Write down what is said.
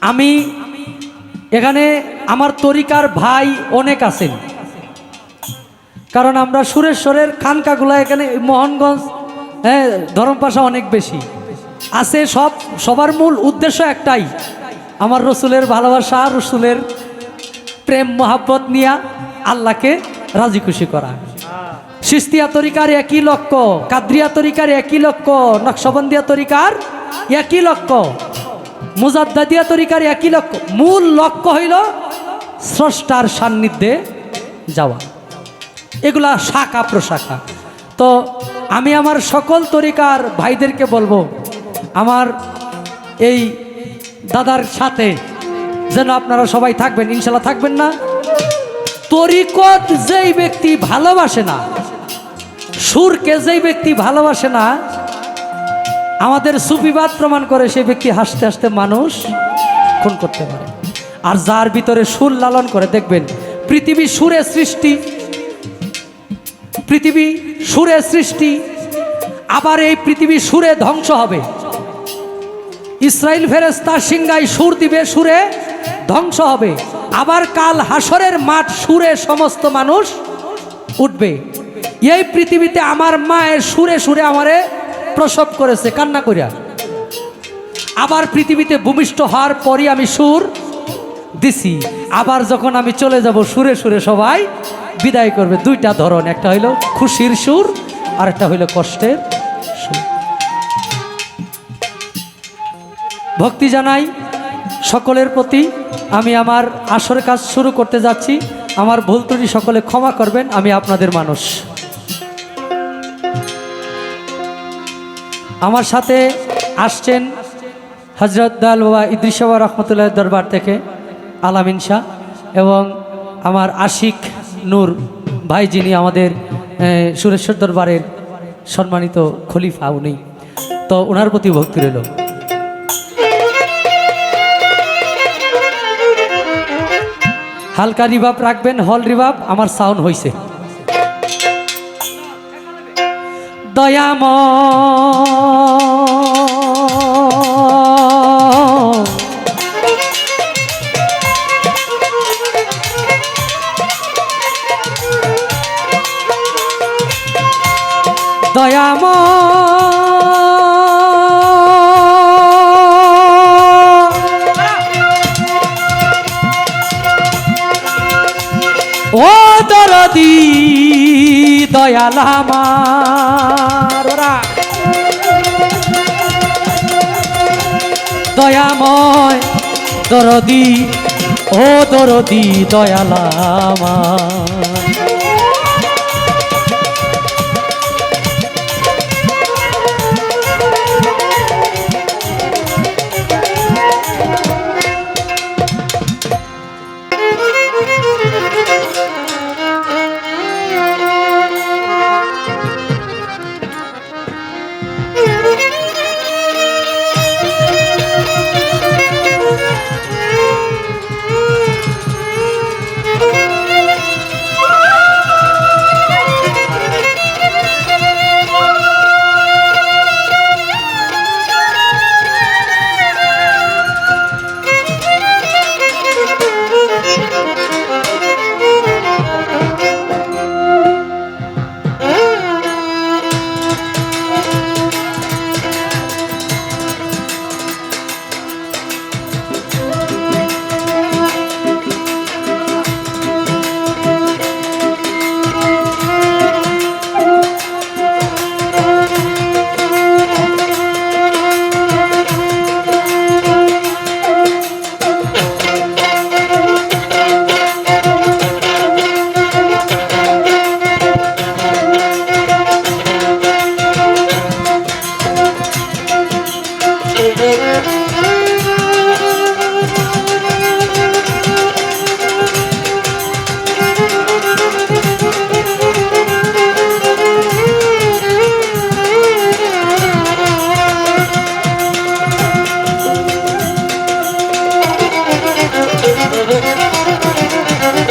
আমি এখানে আমার তরিকার ভাই অনেক আছেন। কারণ আমরা সুরেশ্বরের খানকাগুলা এখানে মোহনগঞ্জ হ্যাঁ ধরমপাশা অনেক বেশি। আছে সব, সবার মূল উদ্দেশ্য একটাই। আমার রসুলের ভালোবাসা, রসুলের প্রেম, মহাব্বত নিয়া আল্লাহকে রাজি খুশি করা। সিস্তিয়া তরিকার একই লক্ষ্য, কাদ্রিয়া তরিকার একই লক্ষ্য, নকশবন্দিয়া তরিকার একই লক্ষ্য। মুজাদ্দাদিয়া তরিকার একই লক্ষ্য। মূল লক্ষ্য হইল স্রষ্টার সান্নিধ্যে যাওয়া। এগুলা শাখা প্রশাখা। তো আমি আমার সকল তরিকার ভাইদেরকে বলব, আমার এই দাদার সাথে যেন আপনারা সবাই থাকবেন, ইনশাল্লাহ থাকবেন না। তরিকত যেই ব্যক্তি ভালোবাসে না, সুরকে যেই ব্যক্তি ভালোবাসে না আমাদের সুফিবাদ প্রমাণ করে সেই ব্যক্তি হাসতে হাসতে মানুষ খুন করতে পারে। আর যার ভিতরে সুর লালন করে, দেখবেন, পৃথিবী সুরে সৃষ্টি, পৃথিবী সুরে সৃষ্টি, আবার এই পৃথিবী সুরে ধ্বংস হবে। ইসরায়েল ফেরেস্তা সিংগাই সুর দিবে, সুরে ধ্বংস হবে। আবার কাল হাসরের মাঠ সুরে সমস্ত মানুষ উঠবে। এই পৃথিবীতে আমার মায়ের সুরে সুরে আমারে প্রসব করেছে, কান্না করিয়া আবার পৃথিবীতে ভূমিষ্ঠ হওয়ার পরই আমি সুর দিছি। আবার যখন আমি চলে যাব, সুরে সুরে সবাই বিদায় করবে। দুইটা ধরন, একটা হইল খুশির সুর, আর একটা হইল কষ্টের সুর। ভক্তি জানাই সকলের প্রতি। আমি আমার আসর কাজ শুরু করতে যাচ্ছি। আমার ভুল ত্রুটি সকলে ক্ষমা করবেন, আমি আপনাদের মানুষ। আমার সাথে আসছেন হজরত দাল বাবা ইদ্রিস বাবা রহমতুল্লাহ দরবার থেকে আলামিন শাহ এবং আমার আশিক নূর ভাই যিনি আমাদের সুরেশ্বর দরবারের সম্মানিত খলিফা উনি। তো ওনার প্রতি ভক্তি রইল। হালকা রিভাব রাখবেন, হল রিভাব, আমার সাউন্ড হয়েছে দয়াম দয়াম ও দরদি। দয়াল আমার ওরা। দয়াময় দরদি ও দরদি দয়াল আমার।